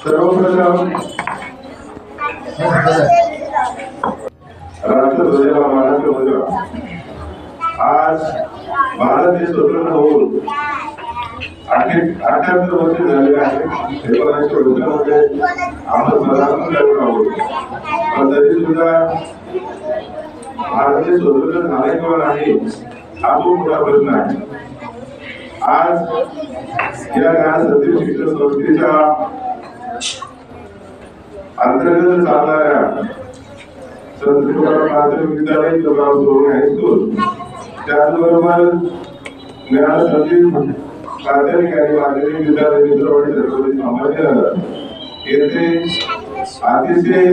सर्वप्रथम राष्ट्रध्वजाला महाराष्ट्र आज भारत देश स्वतंत्र होऊन अठ्याहत्तर वर्ष झाले आहे. एकोणीसशे मध्ये म्हणजे आहोत. पण तरी सुद्धा स्वतंत्र झाला किंवा नाही हा खूप मोठा प्रश्न आहे. आज या ज्ञान सध्या शिक्षण संस्थेच्या अंतर्गत चालणाऱ्या संत प्राथमिक विद्यालय त्याचबरोबर ज्ञान संदीप प्राथमिक विद्यालय मित्रवाडी छत्रपती संभाजीनगर येथे अतिशय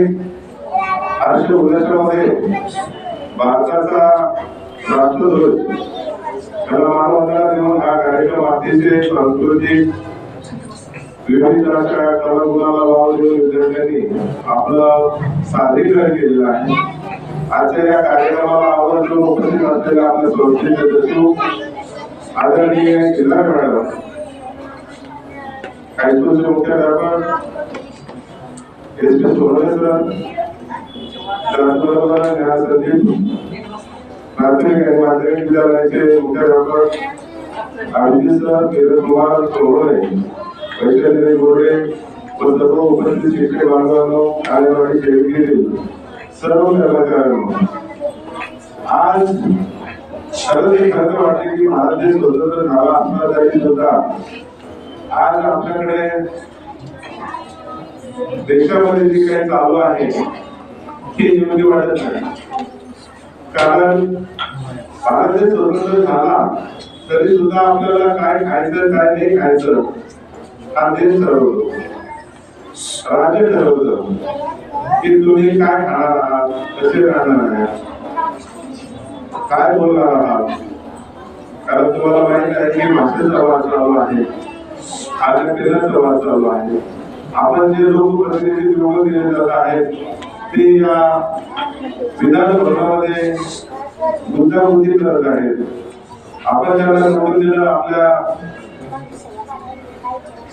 हर्ष उल्हासामध्ये भारताचा राष्ट्रध्वज त्याला मानवंदना देऊन हा कार्यक्रम अतिशय सांस्कृतिक विविध कलागुणाला वाव देऊन विद्यार्थ्यांनी आपलं सादरीकरण केलेलं आहे. आजच्या या कार्यक्रमाला आवर्जून उपस्थित असलेल्या आपल्या संस्थेचे सचिव आदरणीय जिल्हा मॅडम हायस्कूलचे मुख्याध्यापक एस पी सोनवणे सर त्याचबरोबर न्यायसंदीप प्राथमिक आणि माध्यमिक विद्यालयाचे मुख्याध्यापक अभिजित सर किरण कुमार सोहळे. वैशाली गोडे व सर्व उपस्थित शिक्षक बांधवांनो कार्यवाही सेवकीतील सर्व कर्मचाऱ्यांना आज खरंच एक खरं वाटते की महाराज देश स्वतंत्र झाला असला तरी सुद्धा. आज आपल्याकडे देशामध्ये जे काही चालू आहे ते योग्य वाटत नाही. कारण भारत देश स्वतंत्र झाला तरी सुद्धा आपल्याला काय खायचं काय नाही खायचं हा देश ठरवतो. राज्य ठरवतं. की तुम्ही काय खाणार आहात कसे राहणार आहात? काय बोलणार कारण तुम्हाला माहीत आहे की भाषेचा वाद चालू आहे. आणि तेलाचा चालू आहे. आपण जे लोकप्रतिनिधी निवडून दिले जात आहेत ते या विधान गुंतागुंती करत आहेत. आपण त्यांना निवडून दिलं आपल्या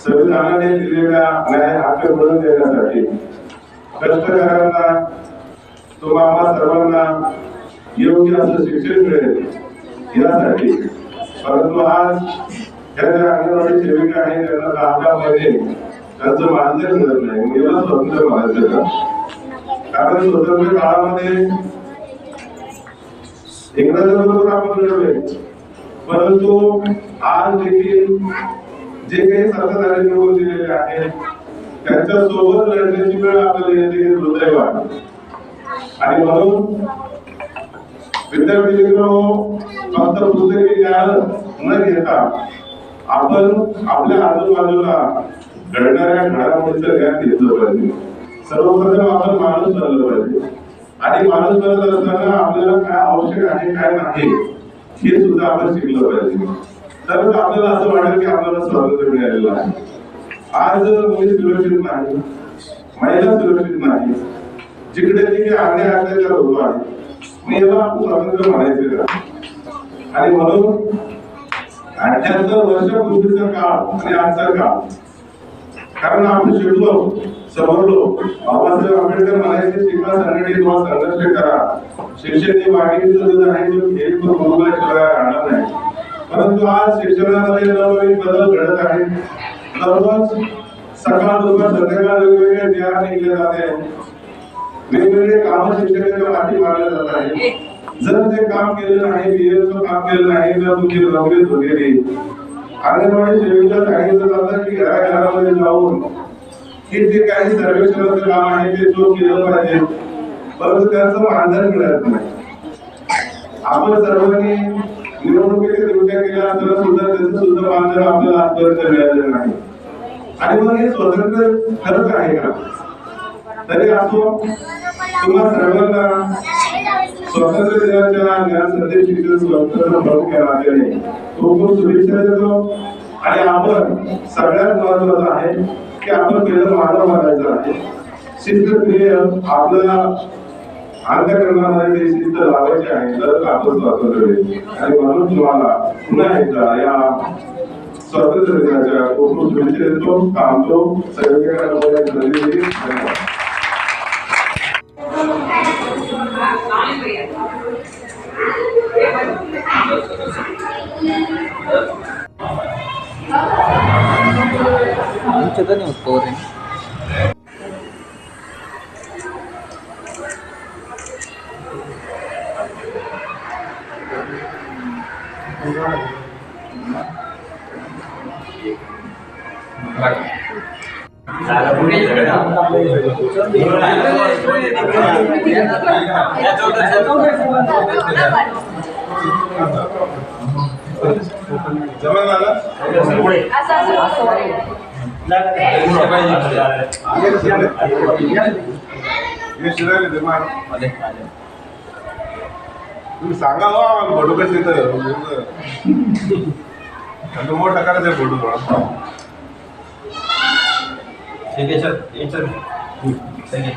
संविधानाने दिलेल्या न्याय हक्क मिळवून देण्यासाठी. कष्टकऱ्यांना तुम्हाला सर्वांना योग्य असं शिक्षण मिळेल यासाठी. परंतु आज ह्या ज्या अंगणवाडी सेविका आहे त्यांना दहा महिने त्यांचं मानधन मिळत नाही. मग याला स्वतंत्र म्हणायचं का? कारण स्वतंत्र काळामध्ये इंग्रजांबरोबर आपण मिळवले. परंतु आज देखील जे काही सरकारने निवडून दिलेले आहेत त्यांच्यासोबत लढण्याची वेळ आपल्याला येते हे दुर्दैव आहे. आणि म्हणून विद्यार्थी फक्त पुस्तकी ज्ञान न घेता आपण आपल्या आजूबाजूला घडणाऱ्या घडामोडीचं ज्ञान घेतलं पाहिजे. सर्वप्रथम आपण माणूस बनलं पाहिजे. आणि माणूस बनत असताना आपल्याला काय आवश्यक आहे काय नाही हे सुद्धा आपण शिकलं पाहिजे. तरच आपल्याला असं वाटेल की आपल्याला स्वातंत्र्य मिळालेलं आहे. आज मुली सुरक्षित नाही महिला सुरक्षित नाही जिकडे तिकडे अन्याय अत्याचार होतो आहे मी याला स्वातंत्र्य म्हणायचे आणि म्हणून अठ्याहत्तर वर्षापूर्वीचा काळ आणि आजचा काळ. कारण आपण शिकलो समोरलो बाबासाहेब आंबेडकर म्हणायचे शिका संघटित व्हा संघर्ष करा. शिक्षण हे मागणीचं जर आहे तो खेळ तो मुलगाशिवाय राहणार नाही. परंतु आज शिक्षणामध्ये नवनवीन बदल घडत आहे दररोज सकाळ दुपार संध्याकाळ वेगवेगळे ज्ञान निघले जाते. वेगवेगळे काम शिक्षणाच्या वाटी मारल्या जात आहे जर ते काम केलं नाही बीएचं काम केलं नाही तर तुमची नोकरी वगैरे अंगणवाडी सेविका सांगितलं जातं की घराघरामध्ये जाऊन की जे काही सर्वेक्षणाचं काम आहे ते तो केलं पाहिजे. परंतु त्याचं मानधन मिळत नाही. आपण सर्वांनी निवडणुकीच्या ड्युट्या केल्या असताना सुद्धा त्याचं सुद्धा मानधन आपल्याला आजपर्यंत मिळालेलं नाही. आणि मग हे स्वतंत्र खरंच आहे का? तरी असो तुम्हा सर्वांना स्वातंत्र्य दिनाच्या ज्ञान संदेश शिक्षण स्वतंत्र प्रमुख खूप खूप शुभेच्छा देतो. आणि आपण सगळ्यात महत्वाचं आहे की आपण पहिलं मानव मानायचं आहे. शिस्त प्रिय आपल्याला अंतकरणामध्ये ते शिस्त लावायची आहे तर आपण स्वातंत्र्य आणि म्हणून तुम्हाला पुन्हा एकदा या स्वातंत्र्य दिनाच्या खूप खूप शुभेच्छा देतो. थांबतो. सगळ्यांना ಮುಂಚೆದ ನೀವು ತೋರಿ Gracias. जमा झाला तुम्ही सांगा हो आम्हाला फोटो कसे येतं आणि मोठा करायचा फोटो थोडा हे सर ठीक आहे.